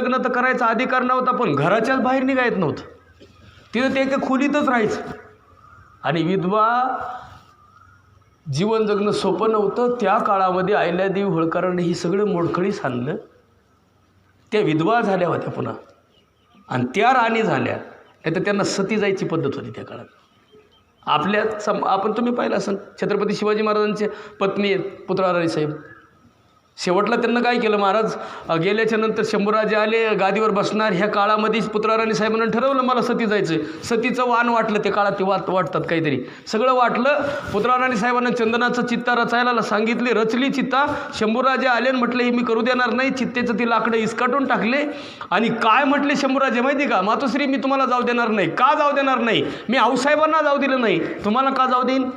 लग्न तर करायचा अधिकार नव्हता पण घराच्याच बाहेर निघायत नव्हतं. तिथं ते एका खोलीतच राहायचं. आणि विधवा जीवन जगणं सोपं नव्हतं. त्या काळामध्ये आयल्यादेवी होळकरांनी ही सगळं मोडखळी सांगलं त्या विधवा झाल्या होत्या पुन्हा. आणि त्या राणी झाल्या. नाही तर त्यांना सती जायची पद्धत होती त्या काळात. आपल्या सम आपण तुम्ही पाहिलं असेल छत्रपती शिवाजी महाराजांचे पत्नी आहेत पुतळा साहेब. शेवटला त्यांना काय केलं महाराज? गेल्याच्यानंतर शंभूराजे आले गादीवर बसणार. ह्या काळामध्येच पुत्राराणी साहेबांना ठरवलं मला सती जायचं. सतीचं वाण वाटलं ते काळात ते वाट वाटतात काहीतरी. सगळं वाटलं. पुत्राराणी साहेबांना चंदनाचं चित्ता रचायला सांगितली. रचली चित्ता. शंभूराजे आले आणि म्हटले हे मी करू देणार नाही. चित्तेचं ती लाकडं इसकाटून टाकले. आणि काय म्हटले शंभूराजे माहिती का? मातोश्री मी तुम्हाला जाऊ देणार नाही. का जाऊ देणार नाही? मी आऊसाहेबांना जाऊ दिलं नाही. तुम्हाला का जाऊ देईन?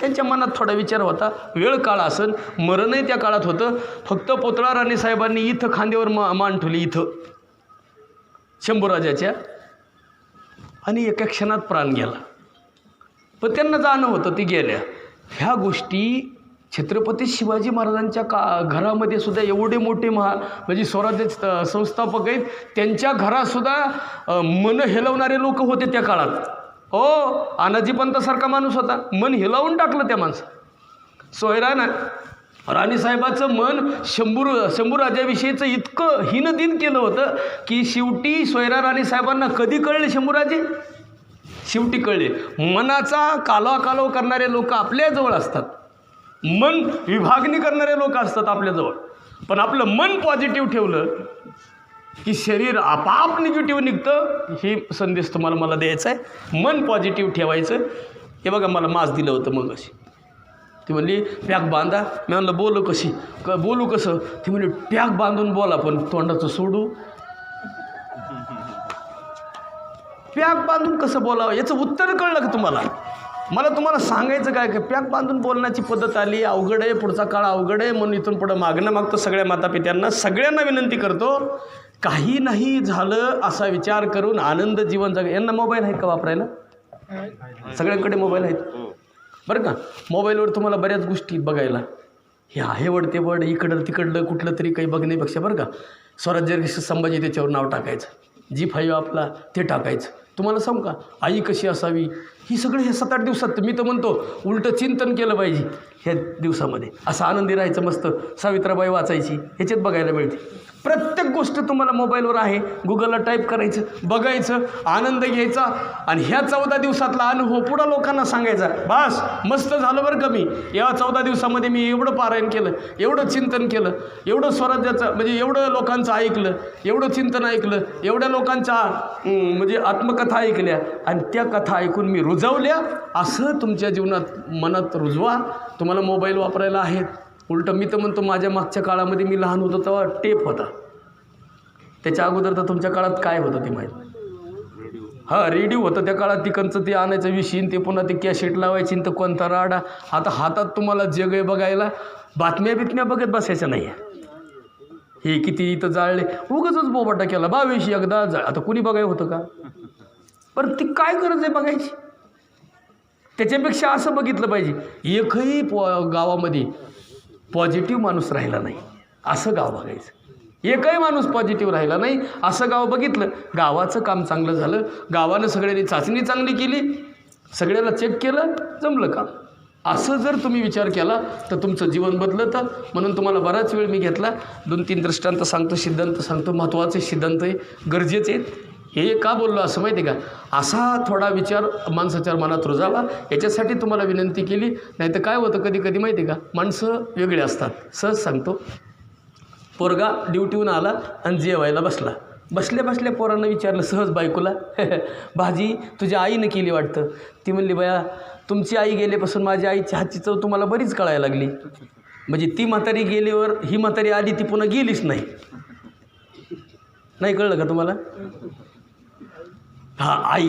त्यांच्या मनात थोडा विचार होता. वेळ काळ असेल मरणही त्या काळात होतं. फक्त पोतळा राणे साहेबांनी इथं खांद्यावर मा मान ठेवली इथं. शंभूराजाच्या. आणि एका क्षणात प्राण गेला. पण त्यांना जाणं होतं ती गेल्या. ह्या गोष्टी छत्रपती शिवाजी महाराजांच्या का घरामध्ये सुद्धा एवढे मोठे महा म्हणजे स्वराज्य संस्थापक आहेत. त्यांच्या घरातसुद्धा मन हेलवणारे लोक होते त्या काळात. हो आनाजी पंतासारखा माणूस होता. मन हिलावून टाकलं त्या माणसं सोयरा ना राणीसाहेबाचं मन शंभूर शंभूराजाविषयीचं इतकं हिनदिन केलं होतं की शेवटी सोयरा राणीसाहेबांना कधी कळले शंभूराजे? शेवटी कळले. मनाचा कालवाकालव करणारे लोक आपल्याजवळ असतात. मन विभागणी करणारे लोक असतात आपल्याजवळ पण आपलं मन पॉझिटिव्ह ठेवलं की शरीर आपाप निगेटिव्ह निघतं ही संदेश तुम्हाला मला द्यायचा आहे. मन पॉझिटिव्ह ठेवायचं. हे बघा मला मास दिलं होतं मग अशी ती म्हणली पॅक बांधा. मी म्हणलं बोलू कशी? क बोलू कसं? ती म्हणली पॅक बांधून बोला पण तोंडाचं सोडू. पॅक बांधून कसं बोलावं? याचं उत्तर कळलं का तुम्हाला? मला तुम्हाला सांगायचं काय की? पॅक बांधून बोलण्याची पद्धत आली अवघड आहे पुढचा काळ अवघड आहे म्हणून इथून पुढं मागणं मागतो सगळ्या मातापित्यांना. सगळ्यांना विनंती करतो काही नाही झालं असा विचार करून आनंद जीवन जग यांना मोबाईल आहेत का वापरायला? सगळ्यांकडे मोबाईल आहेत? बरं का? मोबाईलवर तुम्हाला बऱ्याच गोष्टी बघायला. हे आहे वड ते वड इकडं तिकडलं कुठलं तरी काही बघण्यापेक्षा बरं का? स्वराज्य संभाजी त्याच्यावर नाव टाकायचं. जी फाईव्ह आपला ते टाकायचं. तुम्हाला सांगू का? आई कशी असावी? ही सगळं हे सात आठ दिवसात मी तर म्हणतो उलटं चिंतन केलं पाहिजे. ह्या दिवसामध्ये. असं आनंदी राहायचं मस्त. सावित्राबाई वाचायची. ह्याच्यात बघायला मिळते. प्रत्येक गोष्ट तुम्हाला मोबाईलवर आहे. गुगलला टाईप करायचं बघायचं आनंद घ्यायचा आणि ह्या चौदा दिवसातला अनुभव पुढं लोकांना सांगायचा. बास मस्त झालं बरं का मी. या चौदा दिवसामध्ये मी एवढं पारायण केलं एवढं चिंतन केलं एवढं स्वराज्याचं म्हणजे एवढं लोकांचं ऐकलं एवढं चिंतन ऐकलं एवढ्या लोकांच्या म्हणजे आत्मकथा ऐकल्या आणि त्या कथा ऐकून मी रुजवल्या. असं तुमच्या जीवनात मनात रुजवा. तुम्हाला मोबाईल वापरायला आहेत. उलटं मी तर म्हणतो माझ्या मागच्या काळामध्ये मी लहान होतो तेव्हा टेप होता. त्याच्या अगोदर तर तुमच्या काळात काय होतं ते माहीत? हां रेडिओ होतं. त्या काळात तिकडचं ते आणायचं विशीन ते पुन्हा ते कॅसेट लावायची तर कोणता राडा. आता हातात तुम्हाला जग आहे बघायला बातम्या बितम्या बघत बसायच्या नाही. हे किती इथं जाळले. उगाच बोबाटा केला. बावीस एकदा जाळ. आता कुणी बघाय होतं का? पण ती काय गरज आहे बघायची? त्याच्यापेक्षा असं बघितलं पाहिजे. एकही पॉ गावामध्ये पॉझिटिव्ह माणूस राहिला नाही. असं गाव बघायचं. एकही माणूस पॉझिटिव्ह राहिला नाही असं गाव बघितलं. गावाचं काम चांगलं झालं. गावानं सगळ्यांनी चाचणी चांगली केली. सगळ्याला चेक केलं जमलं काम. असं जर तुम्ही विचार केला तर तुमचं जीवन बदलतं. म्हणून तुम्हाला बराच वेळ मी घेतला. दोन तीन दृष्टांत सांगतो सिद्धांत सांगतो. महत्त्वाचे सिद्धांत आहे गरजेचे आहेत. हे का बोललो असं माहिती आहे का? असा थोडा विचार माणसाच्या मनात रुजावा. याच्यासाठी तुम्हाला विनंती केली. नाही तर काय होतं कधी कधी माहिती आहे का? माणसं वेगळे असतात. सहज सांगतो. पोरगा ड्युटीहून आला आणि जेवायला बसला. बसल्या बसल्या पोरांना विचारलं सहज बायकोला? भाजी तुझ्या आईनं केली वाटतं. ती म्हणली बया तुमची आई गेल्यापासून माझ्या आईची हातची चव तुम्हाला बरीच कळायला लागली. म्हणजे ती म्हातारी गेल्यावर ही म्हातारी आली ती पुन्हा गेलीच नाही. नाही कळलं का तुम्हाला? हा आई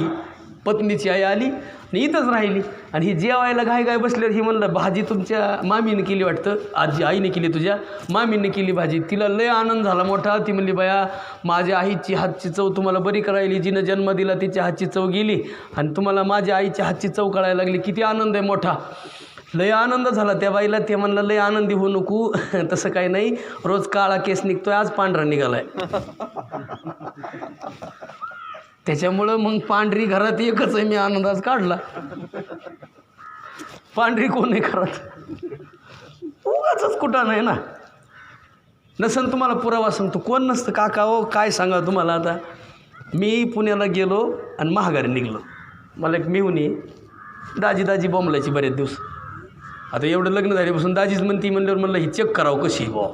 पत्नीची आई आली आणि इथंच राहिली. आणि ही जेवायला घाय गाय बसल्यावर ही म्हणलं भाजी तुमच्या मामीने केली वाटतं आजी आईने केली तुझ्या मामीने केली भाजी. तिला लय आनंद झाला मोठा. ती म्हणली बाया माझ्या आईची हातची चव तुम्हाला बरी करायली. जिनं जन्म दिला तिच्या हातची चव गेली आणि तुम्हाला माझ्या आईच्या हातची चव कळायला लागली. किती आनंद आहे मोठा. लय आनंद झाला त्या बाईला. ते म्हणलं लय आनंदी होऊ नको. तसं काही नाही. रोज काळा केस निघतोय आज पांढरा निघालाय. त्याच्यामुळं मग पांढरी घरात एकच आहे मी आनंदाज काढला. पांढरी कोण आहे घरात? उगाच कुठं नाही ना. नसन तुम्हाला पुरावा सांगतो. कोण नसतं? काका हो काय सांगा तुम्हाला आता? मी पुण्याला गेलो आणि महागारी निघलो. मला एक मिळून दाजी दाजी बॉम्बलायची बरेच दिवस. आता एवढं लग्न झाल्यापासून दाजीच म्हणती म्हणल्यावर म्हणलं ही चेक करावं कशी बॉ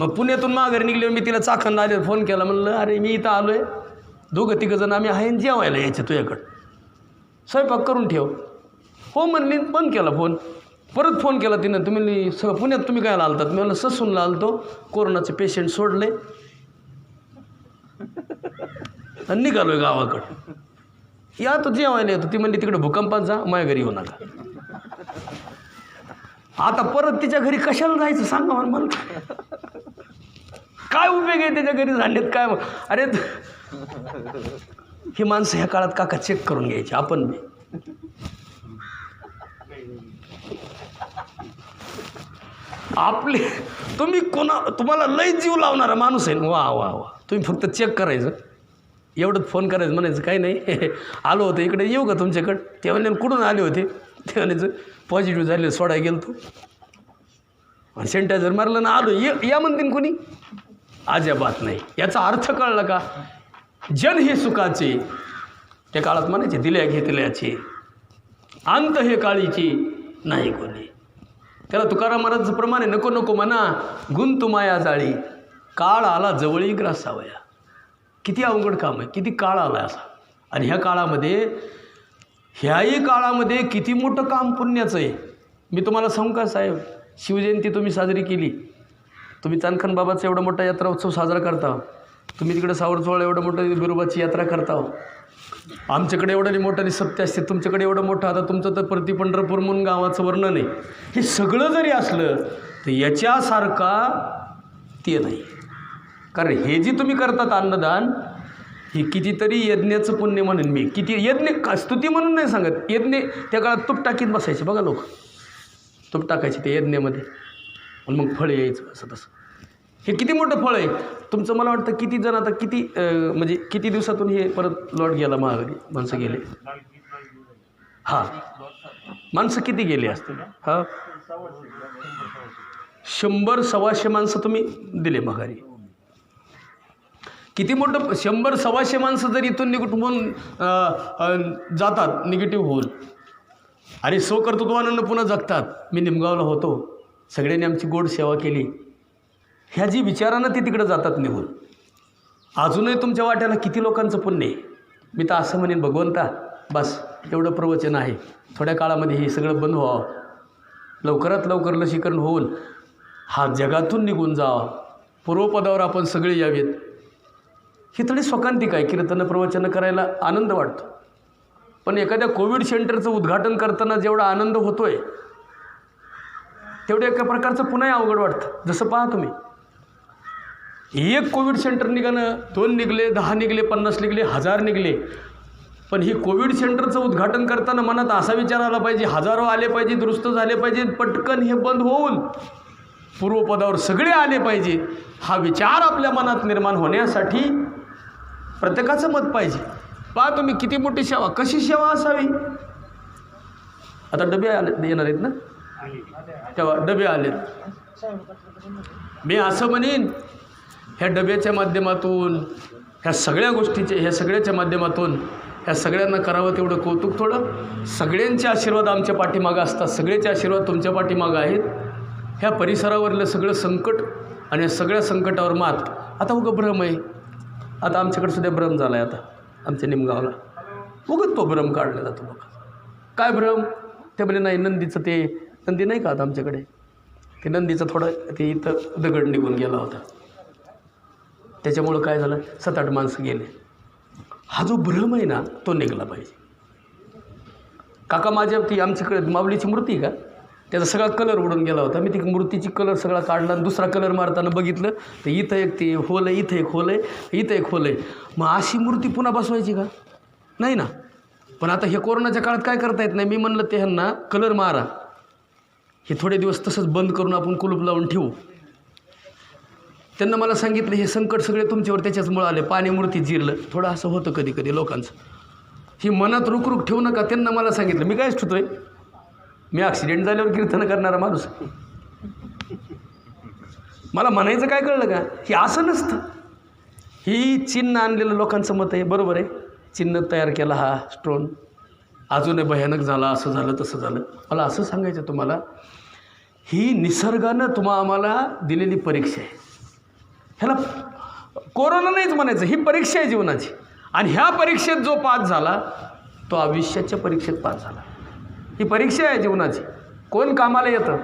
मग पुण्यातून माघारी निघल्यावर मी तिला चाखणला आले फोन केला. म्हणलं अरे मी इथं आलो आहे दोघं तिघंजण आम्ही आहे आणि जेवायला यायचे तुझ्याकडं. स्वयंपाक करून ठेव. हो म्हणली बंद केला फोन. परत फोन केला तिनं. तुम्ही सगळं पुण्यात तुम्ही काय आलतात मी म्हणलं ससूनला आलतो कोरोनाचे पेशंट सोडले. आणि निघालोय गावाकडं. या तो जेवायला येतो. ती म्हणली तिकडे भूकंपात जा माझ्या घरी येऊ नका. आता परत तिच्या घरी कशाला जायचं सांगा मला. मला काय उपयोग आहे त्याच्या घरी झालेत काय अरे ही माणसं ह्या काळात काका चेक करून घ्यायची आपण बी. आपले तुम्ही कोणा तुम्हाला लई जीव लावणारा माणूस आहे. वा वा वा. तुम्ही फक्त चेक करायचं. एवढंच फोन करायचं म्हणायचं काही नाही. आलो होतं इकडे येऊ का तुमच्याकडं? ते म्हणे कुठून आले होते? ते म्हणायचं पॉझिटिव्ह झाले सोडाय गेलो तू आणि सॅनिटायझर मारलं ना आलो. ये या म्हणतीन कोणी? अजिबात नाही. याचा अर्थ कळला का? जन हे सुखाचे. त्या काळात म्हणायचे दिल्या घेतल्याचे. अंत हे काळीची नाही कोणी. त्याला तुकाराम महाराजचं प्रमाणे नको नको म्हणा गुंतुमाया जाळी. काळ आला जवळी ग्रासावया. किती अवघड काम आहे किती काळ आला असा. आणि ह्या काळामध्ये ह्याही काळामध्ये किती मोठं काम पुण्याचं आहे. मी तुम्हाला सांगू का साहेब? शिवजयंती तुम्ही साजरी केली. तुम्ही चांदखन बाबाचा एवढा मोठा यात्रा उत्सव साजरा करता. तुम्ही तिकडे सावरचोळ एवढं मोठं बिरोबाची यात्रा करता हो. आमच्याकडे एवढं मोठं सत्य असते. तुमच्याकडे एवढं मोठं आता तुमचं तर प्रति पंढरपूर म्हणून गावाचं वर्णन आहे. हे सगळं जरी असलं तर याच्यासारखा ते नाही. कारण हे जे तुम्ही करतात अन्नदान हे कितीतरी यज्ञाचं पुण्य म्हणून मी. किती यज्ञ का स्तुती म्हणून नाही सांगत. यज्ञ त्या काळात तूप टाकीत बसायचे बघा लोक. तूप टाकायचे ते यज्ञामध्ये. मग फळ यायचं असं तसं. हे किती मोठं फळ आहे? तुमचं मला वाटतं किती जण आता किती म्हणजे किती दिवसातून हे परत लॉट गेला महागारी माणसं गेले? हां. माणसं किती गेली असतील? हां? शंभर सव्वाशे माणसं तुम्ही दिले माघारी. किती मोठं शंभर सव्वाशे माणसं जर इथून निगुटून जातात निगेटिव्ह होऊन. आणि सो कर्तृत्वानं पुन्हा जगतात. मी निमगावला होतो. सगळ्यांनी आमची गोड सेवा केली. ह्या जी विचारानं ते तिकडं जातात निघून. अजूनही तुमच्या वाट्याला किती लोकांचं पुण्य आहे? मी तर असं म्हणेन भगवंता बस एवढं प्रवचन आहे. थोड्या काळामध्ये हे सगळं बंद व्हावं. लवकरात लवकर लसीकरण होऊन हा जगातून निघून जावा. पूर्वपदावर आपण सगळे यावेत. ही थोडी स्वकांतिक आहे कीर्तनं प्रवचनं करायला आनंद वाटतो. पण एखाद्या कोविड सेंटरचं उद्घाटन करताना जेवढा आनंद होतो आहे तेवढं एका प्रकारचं पुन्हा अवघड वाटतं. जसं पहा तुम्ही एक कोविड सेंटर निघालं दोन निघले दहा निघले पन्नास निघले हजार निघले. पण ही कोविड सेंटरचं उद्घाटन करताना मनात असा विचार आला पाहिजे हजारो आले पाहिजे दुरुस्त झाले पाहिजे पटकन हे बंद होऊन पूर्वपदावर सगळे आले पाहिजे हा विचार आपल्या मनात निर्माण होण्यासाठी प्रत्येकाचं मत पाहिजे. पहा तुम्ही किती मोठी सेवा कशी सेवा असावी? आता डबे आले येणार आहेत ना? तेव्हा डबे आलेत. मी असं म्हणेन ह्या डब्याच्या माध्यमातून ह्या सगळ्या गोष्टीचे ह्या सगळ्याच्या माध्यमातून ह्या सगळ्यांना करावं तेवढं कौतुक थोडं. सगळ्यांचे आशीर्वाद आमच्या पाठीमागं असतात. सगळ्याचे आशीर्वाद तुमच्या पाठीमागं आहेत. ह्या परिसरावरलं सगळं संकट आणि या सगळ्या संकटावर मात. आता उगं भ्रम आहे. आता आमच्याकडे सुद्धा भ्रम झाला आहे आता आमच्या निमगावला. उगत तो भ्रम काढला जातो बघा. काय भ्रम? ते म्हणजे नाही नंदीचं ते नंदी नाही का आता आमच्याकडे? ते नंदीचं थोडं ते इथं दगड निघून गेला होता. त्याच्यामुळं काय झालं? सात आठ माणसं गेले. हा जो भ्रम आहे ना तो निघाला पाहिजे. काका माझ्या ती आमच्याकडे माऊलीची मूर्ती आहे का? त्याचा सगळा कलर उडून गेला होता. मी ती मूर्तीची कलर सगळा काढला आणि दुसरा कलर मारताना बघितलं. तर इथं एक ते होल आहे इथं एक होल आहे इथं एक होल आहे. मग अशी मूर्ती पुन्हा बसवायची का? नाही ना. पण आता हे कोरोनाच्या काळात काय करता येत नाही? मी म्हणलं ते ह्यांना कलर मारा. हे थोडे दिवस तसंच बंद करून आपण कुलूप लावून ठेवू. त्यांना मला सांगितलं हे संकट सगळे तुमच्यावर त्याच्याचमुळं आले. पाणी मूर्ती जिरलं. थोडं असं होतं कधी कधी लोकांचं. ही मनात रुक ठेवू नका त्यांना मला सांगितलं. मी कायच ठेवतोय मी ॲक्सिडेंट झाल्यावर कीर्तन करणारा माणूस. मला म्हणायचं काय कळलं का? हे असं नसतं. ही चिन्ह आणलेलं लोकांचं मत आहे. बरोबर आहे? चिन्ह तयार केला हा स्टोन अजूनही भयानक झाला असं झालं तसं झालं. मला असं सांगायचं तुम्हाला ही निसर्गानं तुम्हा आम्हाला दिलेली परीक्षा आहे. ह्याला कोरोना नाहीच म्हणायचं ही परीक्षा आहे जीवनाची. आणि ह्या परीक्षेत जो पास झाला तो आयुष्याच्या परीक्षेत पास झाला. ही परीक्षा आहे जीवनाची. कोण कामाला येतं?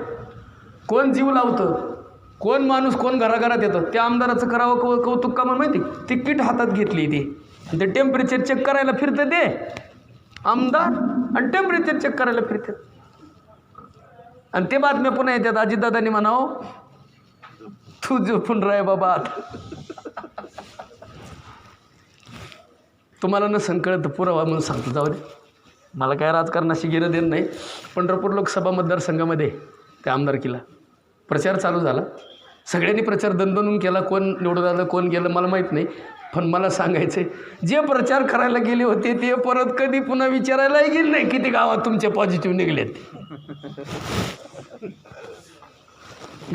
कोण जीव लावतं? कोण माणूस कोण घराघरात येतं? त्या आमदाराचं करावं कौ कौतुक का म्हणून माहिती? तिकीट हातात घेतली ती. आणि ते टेम्परेचर चेक करायला फिरतं ते. आमदार आणि टेम्परेचर चेक करायला फिरतात आणि ते बातम्या पुन्हा येतात. अजितदादांनी म्हणावं तू झोपून राय बाबा. आता तुम्हाला न संकळत पुरावा म्हणून सांगतो जाऊ दे. मला काय राजकारणाशी घेणं देणं नाही. पंढरपूर लोकसभा मतदारसंघामध्ये त्या आमदारकीला प्रचार चालू झाला. सगळ्यांनी प्रचार दणदणून केला कोण निवडून आलं कोण गेलं मला माहीत नाही. पण मला सांगायचं आहे जे प्रचार करायला गेले होते ते परत कधी पुन्हा विचारायलाही गेले नाही किती गावात तुमचे पॉझिटिव्ह निघलेत.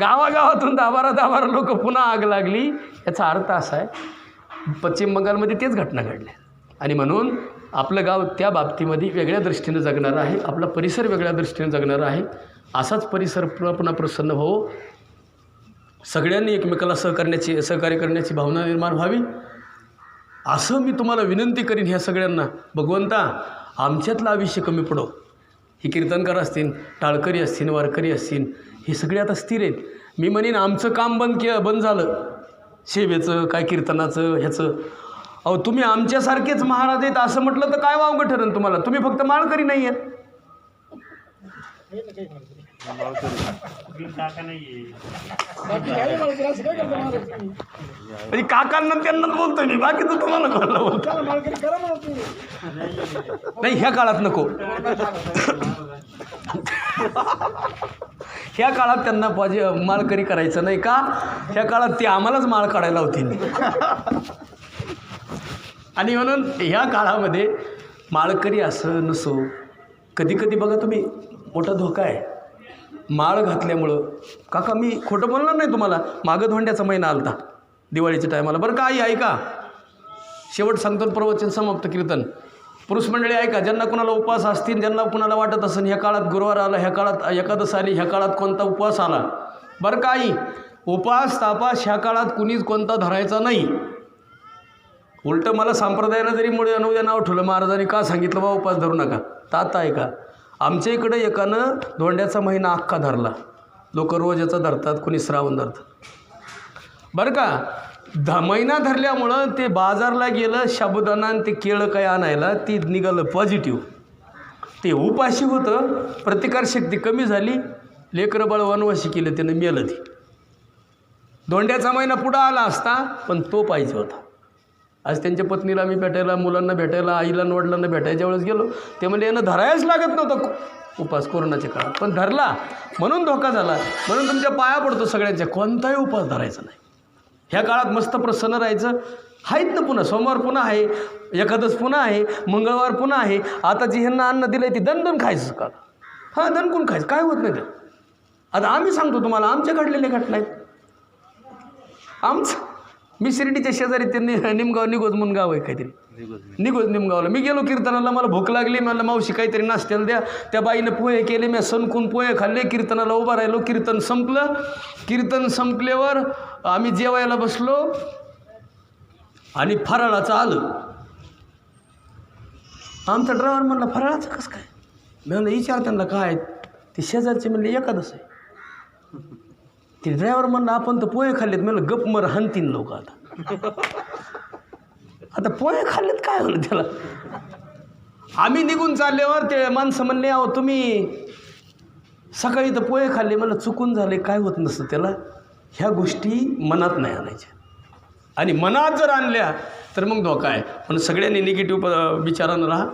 गावागावातून दहा बारा दहा बारा लोक पुन्हा आग लागली. याचा अर्थ असा आहे पश्चिम बंगालमध्ये तेच घटना घडल्या. आणि म्हणून आपलं गाव त्या बाबतीमध्ये वेगळ्या दृष्टीनं जगणारं आहे आपला परिसर वेगळ्या दृष्टीनं जगणारा आहे. असाच परिसर पुन्हा पुन्हा प्रसन्न हो. सगळ्यांनी एकमेकाला सहकारण्याची सहकार्य करण्याची भावना निर्माण व्हावी. असं मी तुम्हाला विनंती करीन ह्या सगळ्यांना. भगवंता आमच्यातलं आयुष्य कमी पडो. ही कीर्तनकार असतील टाळकरी असतील वारकरी असतील हे सगळे आता स्थिर आहेत. मी म्हणेन आमचं काम बंद के बंद झालं. सेवेचं काय कीर्तनाचं ह्याचं. अहो तुम्ही आमच्यासारखेच महाराज आहेत असं म्हटलं तर काय वावगं ठरेल तुम्हाला? तुम्ही फक्त माळकरी नाही आहेत म्हणजे काकांना त्यांनाच बोलतोय मी बाकीचं तुम्हाला कोणाला बोलतो नाही ह्या काळात नको. ह्या काळात त्यांना पाहिजे माळकरी करायचं नाही का? ह्या काळात ते आम्हालाच माळ काढायला होती. आणि म्हणून ह्या काळामध्ये माळकरी असं नसो. कधी कधी बघा तुम्ही मोठा धोका आहे. माळ घातल्यामुळं. काका मी खोटं बोलणार नाही तुम्हाला? मागं धोंड्याचा महिना आलता दिवाळीच्या टायमाला. बरं का आई ऐका. शेवट सांगतो प्रवचन समाप्त कीर्तन. पुरुष मंडळी ऐका ज्यांना कुणाला उपवास असतील ज्यांना कुणाला वाटत असेल ह्या काळात गुरुवार आला ह्या काळात एकादश आली ह्या काळात कोणता उपवास आला? बरं का आई? उपवास तापास ह्या काळात कुणीच कोणता धरायचा नाही. उलटं मला संप्रदायानं जरी मुळे अनुद्या नाव ठेवलं महाराजांनी का सांगितलं बा उपास धरू नका? तात ऐका. आमच्या इकडं एकानं धोंड्याचा महिना अख्खा धरला. लोक रोज याचा धरतात कोणी श्रावण धरतात बरं का? ध महिना धरल्यामुळं ते बाजारला गेलं शाबुदाना आणि ते केळं काय आणायला ती निघालं पॉझिटिव्ह ते उपाशी होतं प्रतिकारशक्ती कमी झाली लेकरं बाळ वनवाशी केलं त्यानं मेलं ती. धोंड्याचा महिना पुढं आला असता पण तो पाहिजे होता. आज त्यांच्या पत्नीला मी भेटायला मुलांना भेटायला आईला वडिलांना भेटायच्या वेळेस गेलो. ते म्हणजे यानं धरायच लागत नव्हतं उपास कोरोनाच्या काळात. पण धरला. म्हणून धोका झाला. म्हणून तुमच्या पाया पडतो सगळ्यांच्या. कोणताही उपास धरायचा नाही. ह्या काळात मस्त प्रसन्न राहायचं. आहेत ना पुन्हा. सोमवार पुन्हा आहे. एखादंच पुन्हा आहे. मंगळवार पुन्हा आहे. आता जी ह्यांना अन्न दिलं आहे ती दणदण खायचं का? हां दणकून खायचं. काय होत नाही ते आता आम्ही सांगतो तुम्हाला आमच्या घडलेल्या घटना आहेत. आमचं मी शिर्डीच्या शेजारी त्यांनी निमगाव निगोज म्हणून गाव आहे काहीतरी. निगोज निमगावला. मी गेलो कीर्तनाला मला भूक लागली. मला मावशी काहीतरी नाश्त्याला द्या. त्या बाईनं पोहे केले मी सणकून पोहे खाल्ले कीर्तनाला उभा राहिलो. कीर्तन संपलं. कीर्तन संपल्यावर आम्ही जेवायला बसलो आणि फराळाचं आलं. आमचा ड्रायव्हर म्हणला फराळाचं कसं काय? मी म्हणलं विचार त्यांना काय ते शेजारचे म्हणले एकादच आहे. ते ड्रायव्हर म्हणलं आपण तर पोहे खाल्लेत. म्हणलं गप मर हनतीन लोक आता. आता पोहे खाल्लेत काय होलं त्याला? आम्ही निघून चालल्यावर ते माणसं म्हणले अहो तुम्ही सकाळी तर पोहे खाल्ले. मला चुकून झाले काय होत नसतं त्याला? ह्या गोष्टी मनात नाही आणायच्या. आणि मनात जर आणल्या तर मग धोका आहे. पण सगळ्यांनी निगेटिव्ह विचारानं राहा.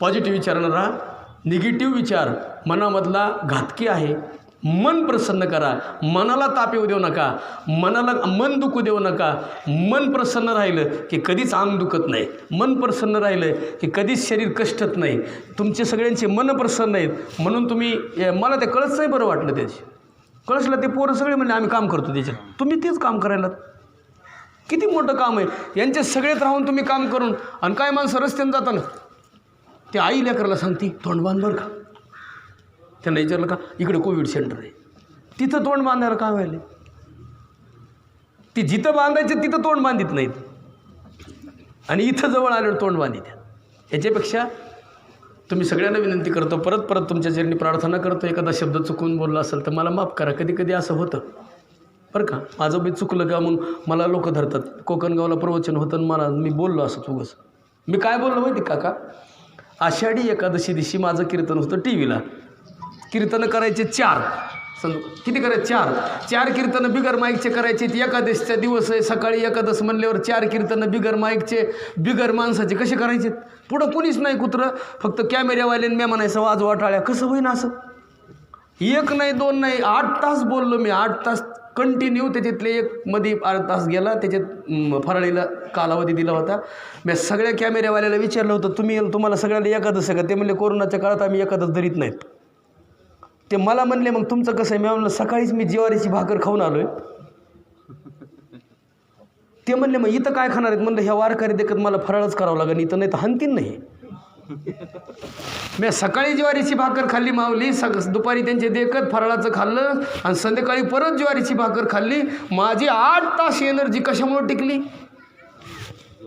पॉझिटिव्ह विचारानं राहा. निगेटिव्ह विचार मनामधला घातकी आहे. मन प्रसन्न करा. मनाला ताप येऊ देऊ नका. मनाला मन दुखू देऊ नका. मन प्रसन्न राहिलं की कधीच अंग दुखत नाही. मन प्रसन्न राहिलं की कधीच शरीर कष्टत नाही. तुमचे सगळ्यांचे मन प्रसन्न आहेत. म्हणून तुम्ही मला ते कळच नाही बरं वाटलं त्याची. कळसला ते पोरं सगळे म्हणले आम्ही काम करतो त्याच्यात. तुम्ही तेच काम करायला किती मोठं काम आहे. यांचे सगळेच राहून तुम्ही काम करून आणि काय माणसं रस्त्यानं जाताना? ते आई लेकराला सांगती तोंड बांधवर का? त्यांना विचारलं का इकडे कोविड सेंटर आहे. तिथं तोंड बांधायला का व्हायले ती जिथं बांधायचे तिथं तोंड बांधित नाहीत. आणि इथं जवळ आल्यावर तोंड बांधित याच्यापेक्षा तुम्ही सगळ्यांना विनंती करतो परत परत तुमच्या चरणी प्रार्थना करतो एखादा शब्द चुकून बोलला असेल तर मला माफ करा. कधी कधी असं होतं. बरं का? माझं बी चुकलं का मग मला लोक धरतात. कोकणगावला प्रवचन होतं आणि मला मी बोललो असं चुकस मी काय बोललो माहिती काका? आषाढी एकादशी दिवशी माझं कीर्तन होतं टी व्हीला कीर्तन करायचे चार. समज किती करायचे? चार. चार कीर्तनं बिगर माईकचे करायचे एकादशीचा दिवस आहे. सकाळी एकादश म्हणल्यावर चार कीर्तनं बिगर माईकचे बिगर माणसाचे कसे करायचे? पुढं कुणीच नाही कुत्रं. फक्त कॅमेऱ्यावाल्याने मी म्हणायचं वाज वाटाळ्या. कसं होईन असं? एक नाही दोन नाही आठ तास बोललो मी. आठ तास कंटिन्यू त्याच्यातले एक मध्ये आठ तास गेला. त्याच्यात फराळीला कालावधी दिला होता. मी सगळ्या कॅमेऱ्यावाल्याला विचारलं होतं तुम्ही तुम्हाला सगळ्याला एकादश आहे का? ते म्हणले कोरोनाच्या काळात आम्ही एकादश धरीत नाहीत. ते मला म्हणले मग तुमचं कसं आहे? मी म्हणलं सकाळीच मी ज्वारीची भाकर खाऊन आलो आहे ते म्हणले मग इथं काय खाणार आहेत? म्हणलं ह्या वारकरी देखत मला फराळच करावं लागेल इथं नाही तर हनतीन नाही. मी सकाळी ज्वारीची भाकर खाल्ली मावली सग दुपारी त्यांचे देखत फराळाचं खाल्लं आणि संध्याकाळी परत ज्वारीची भाकर खाल्ली. माझी आठ तास एनर्जी कशामुळं टिकली?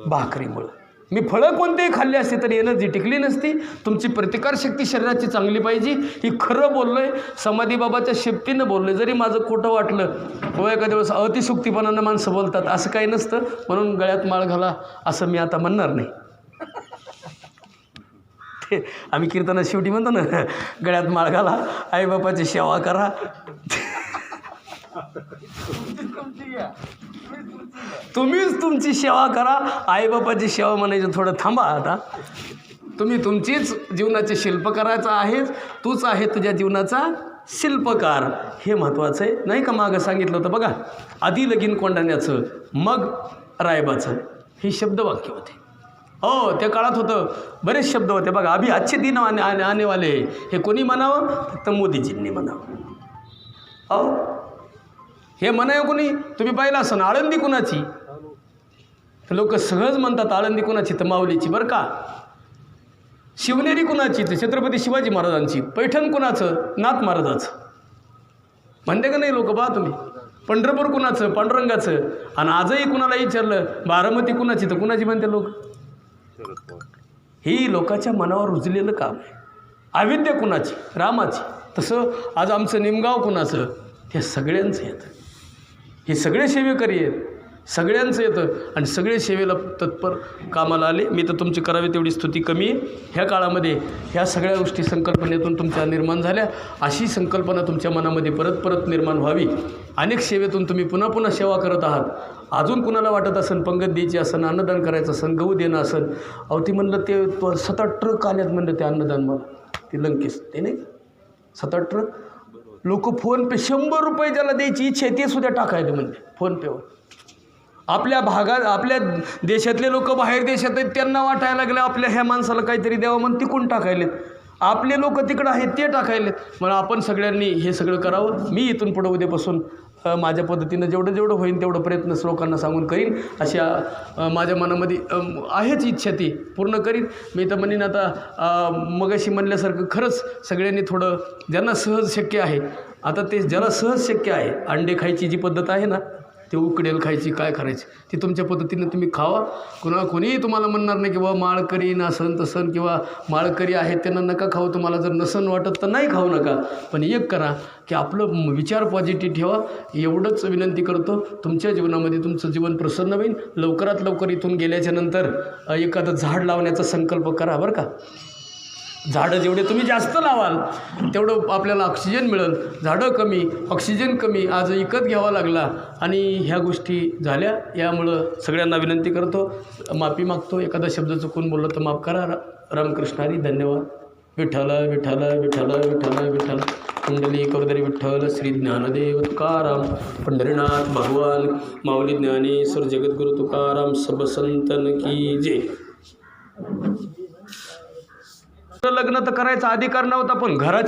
भाकरीमुळं. मी फळं कोणतेही खाल्ली असते तर एनर्जी टिकली नसती. तुमची प्रतिकारशक्ती शरीराची चांगली पाहिजे. ही खरं बोललो आहे समाधी बाबाच्या शेपटीनं बोललो जरी माझं खोटं वाटलं व एखाद्या वेळेस अतिशुक्तीपणानं माणसं बोलतात असं काही नसतं. म्हणून गळ्यात माळ घाला असं मी आता म्हणणार नाही. ते आम्ही कीर्तना शेवटी म्हणतो ना गळ्यात माळ घाला आईबापाची सेवा करा. तुम्हीच तुमची सेवा करा. आईबापाची सेवा म्हणायचं थोडं थांबा आता. तुम्ही तुमचीच जीवनाचे शिल्प करायचं आहेच तूच आहे तुझ्या जीवनाचा शिल्पकार. हे महत्त्वाचं आहे. नाही का मागं सांगितलं होतं बघा. आधी लगीन कोंडाण्याचं मग रायबाचं. हे शब्दवाक्य होते. हो त्या काळात होतं. बरेच शब्द होते बघा. अभि आजचे दिन आने आने आनेवाले हे कोणी म्हणावं? फक्त मोदीजींनी म्हणावं. हो? हे म्हणाय कोणी? तुम्ही पाहिलं असं आळंदी कुणाची? लोक सहज म्हणतात आळंदी कुणाची तर माऊलीची बरं का? शिवनेरी कुणाची तर छत्रपती शिवाजी महाराजांची? पैठण कुणाचं? नाथ महाराजाचं. म्हणते का नाही लोक पहा तुम्ही? पंढरपूर कुणाचं? पांडुरंगाचं. आणि आजही कुणाला विचारलं बारामती कुणाची? तर कुणाची म्हणते लोक? ही लोकाच्या मनावर रुजलेलं काम आहे. अविद्य कुणाची? रामाची. तसं आज आमचं निमगाव कुणाचं? हे सगळ्यांचं येतं. हे सगळे सेवेकरी आहेत. सगळ्यांचं येतं आणि सगळे सेवेला तत्पर कामाला आले. मी तर तुमची करावी तेवढी स्तुती कमी आहे. ह्या काळामध्ये ह्या सगळ्या गोष्टी संकल्पनेतून तुमच्या निर्माण झाल्या. अशी संकल्पना तुमच्या मनामध्ये परत परत निर्माण व्हावी. अनेक सेवेतून तुम्ही पुन्हा पुन्हा सेवा करत आहात. अजून कुणाला वाटत असेल पंगत द्यायची असेल अन्नदान करायचं असेल गहू देणं असेल अहो ती म्हणलं ते स्वतः ट्रक आल्यात म्हणलं ते अन्नदान मला ते लंकेश ते नाही? स्वतः ट्रक? लोक फोनपे शंभर रुपये ज्याला द्यायची इच्छा आहे ते सुद्धा टाकायला म्हणते फोनपेवर आपल्या भागात आपल्या देशातले लोक बाहेर देशात आहेत त्यांना वाटायला लागलं आपल्या ह्या माणसाला काहीतरी द्यावं म्हणून तिकून टाकायलेत. आपले लोक तिकडं आहेत ते टाकायलेत. मग आपण सगळ्यांनी हे सगळं करावं. मी इथून पुढं उद्यापासून माझ्या पद्धतीनं जेवढं जेवढं होईल तेवढं प्रयत्न लोकांना सांगून करीन. अशा माझ्या मनामध्ये आहेच इच्छा ती. पूर्ण करीन. मी तर म्हणेन आता मगाशी म्हणल्यासारखं खरंच सगळ्यांनी थोडं ज्यांना सहज शक्य आहे. आता ते ज्याला सहज शक्य आहे अंडे खायची जी पद्धत आहे ना ते उकडेल खायची काय करायची? ती तुमच्या पद्धतीनं तुम्ही खावा. कुणा कोणीही तुम्हाला म्हणणार नाही किंवा माळकरी नसन तसन किंवा माळकरी आहेत त्यांना नका खाऊ. तुम्हाला जर नसन वाटत तर नाही खाऊ नका. पण एक करा की आपलं विचार पॉझिटिव्ह ठेवा. एवढंच विनंती करतो तुमच्या जीवनामध्ये तुमचं जीवन प्रसन्न होईल. लवकरात लवकर इथून गेल्याच्यानंतर एखादं झाड लावण्याचा संकल्प करा बरं का? झाडं जेवढे तुम्ही जास्त लावाल तेवढं आपल्याला ऑक्सिजन मिळेल. झाडं कमी ऑक्सिजन कमी आज विकत घ्यावा लागला आणि ह्या गोष्टी झाल्या. यामुळं सगळ्यांना विनंती करतो. माफी मागतो. एखादा शब्द चुकून बोललो तर माफ करा. रा- रामकृष्णारी धन्यवाद. विठ्ठल विठ्ठल विठ्ठल विठ्ठल विठ्ठल. कुंडली कवदरी विठ्ठल श्री ज्ञानदेव तुकाराम. पंढरीनाथ भगवान माऊली ज्ञानेश्वर जगद्गुरु तुकाराम सब संतन की जय. लग्न तर करायचा अधिकार नव्हता पण घराची